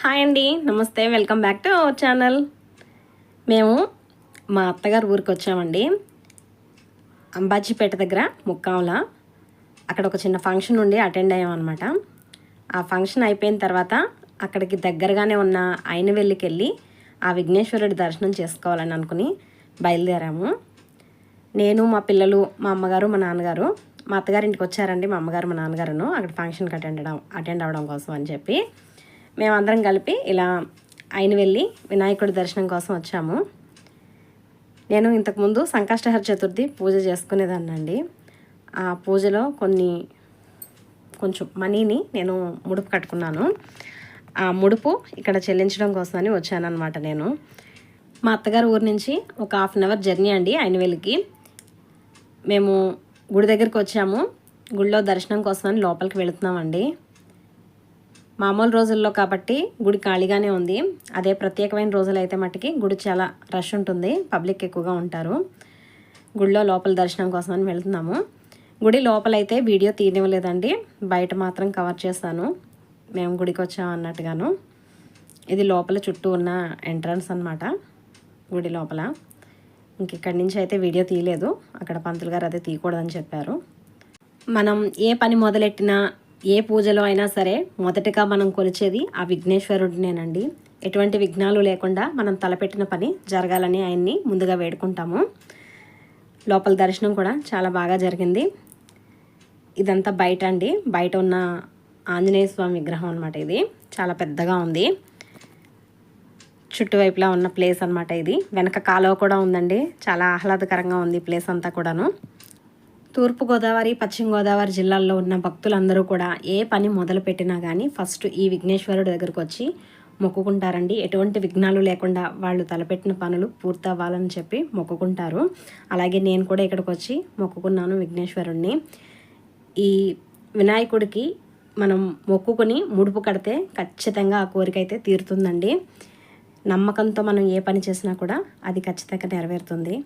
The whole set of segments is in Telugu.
హాయ్ అండి నమస్తే welcome back to our channel. మేము మా అత్తగారు ఊరికి వచ్చామండి. అంబాజీపేట దగ్గర ముక్కావుల అక్కడ ఒక చిన్న ఫంక్షన్ ఉండి అటెండ్ అయ్యామన్నమాట. ఆ ఫంక్షన్ అయిపోయిన తర్వాత అక్కడికి దగ్గరగానే ఉన్న అయినవెల్లికి వెళ్ళి ఆ విఘ్నేశ్వరుడి దర్శనం చేసుకోవాలని అనుకుని బయలుదేరాము. నేను మా పిల్లలు మా అమ్మగారు మా నాన్నగారు మా అత్తగారింటికి వచ్చారండి మా అమ్మగారు మా నాన్నగారును అక్కడ ఫంక్షన్కి అటెండ్ అవడం అటెండ్ అవ్వడం కోసం అని చెప్పి. మేమందరం కలిపి ఇలా ఆయన వెళ్ళి వినాయకుడి దర్శనం కోసం వచ్చాము. నేను ఇంతకుముందు సంకష్టహర చతుర్థి పూజ చేసుకునేదాన్నండి. ఆ పూజలో కొన్ని కొంచెం మనీని నేను ముడుపు కట్టుకున్నాను. ఆ ముడుపు ఇక్కడ చెల్లించడం కోసమని వచ్చానన్నమాట నేను. మా అత్తగారు ఊరి నుంచి ఒక హాఫ్ అన్ అవర్ జర్నీ అండి అయినవెల్లికి మేము గుడి దగ్గరికి వచ్చాము. గుడిలో దర్శనం కోసమని లోపలికి వెళుతున్నామండి. మామూలు రోజుల్లో కాబట్టి గుడి ఖాళీగానే ఉంది. అదే ప్రత్యేకమైన రోజులు అయితే మట్టుకి గుడి చాలా రష్ ఉంటుంది. పబ్లిక్ ఎక్కువగా ఉంటారు. గుడిలో లోపల దర్శనం కోసమని వెళ్తున్నాము. గుడి లోపలైతే వీడియో తీయనివ్వలేదండి. బయట మాత్రం కవర్ చేస్తాను. మేము గుడికి వచ్చాం అన్నట్టుగాను. ఇది లోపల చుట్టూ ఉన్న ఎంట్రన్స్ అనమాట గుడి లోపల. ఇంక ఇక్కడి నుంచి అయితే వీడియో తీయలేదు. అక్కడ పంతులు గారు అదే తీయకూడదని చెప్పారు. మనం ఏ పని మొదలెట్టినా ఏ పూజలో అయినా సరే మొదటగా మనం కొలిచేది ఆ విఘ్నేశ్వరుడినేనండి. ఎటువంటి విఘ్నాలు లేకుండా మనం తలపెట్టిన పని జరగాలని ఆయన్ని ముందుగా వేడుకుంటాము. లోపల దర్శనం కూడా చాలా బాగా జరిగింది. ఇదంతా బయట అండి. బయట ఉన్న ఆంజనేయ స్వామి విగ్రహం అనమాట ఇది. చాలా పెద్దగా ఉంది. చుట్టువైపులా ఉన్న ప్లేస్ అనమాట ఇది. వెనక కాలువ కూడా ఉందండి. చాలా ఆహ్లాదకరంగా ఉంది ప్లేస్ అంతా కూడాను. తూర్పుగోదావరి పశ్చిమ గోదావరి జిల్లాల్లో ఉన్న భక్తులందరూ కూడా ఏ పని మొదలుపెట్టినా కానీ ఫస్ట్ ఈ విఘ్నేశ్వరుడి దగ్గరకు వచ్చి మొక్కుకుంటారండి. ఎటువంటి విఘ్నాలు లేకుండా వాళ్ళు తలపెట్టిన పనులు పూర్తవ్వాలని చెప్పి మొక్కుకుంటారు. అలాగే నేను కూడా ఇక్కడికి వచ్చి మొక్కుకున్నాను విఘ్నేశ్వరుణ్ణి. ఈ వినాయకుడికి మనం మొక్కుకొని ముడుపు కడితే ఖచ్చితంగా ఆ కోరిక అయితే తీరుతుందండి. నమ్మకంతో మనం ఏ పని చేసినా కూడా అది ఖచ్చితంగా నెరవేరుతుంది.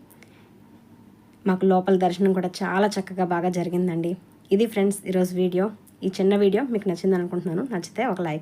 మాకు లోపల దర్శనం కూడా చాలా చక్కగా బాగా జరిగిందండి. ఇది ఫ్రెండ్స్ ఈరోజు వీడియో. ఈ చిన్న వీడియో మీకు నచ్చింది అనుకుంటున్నాను నచ్చితే ఒక లైక్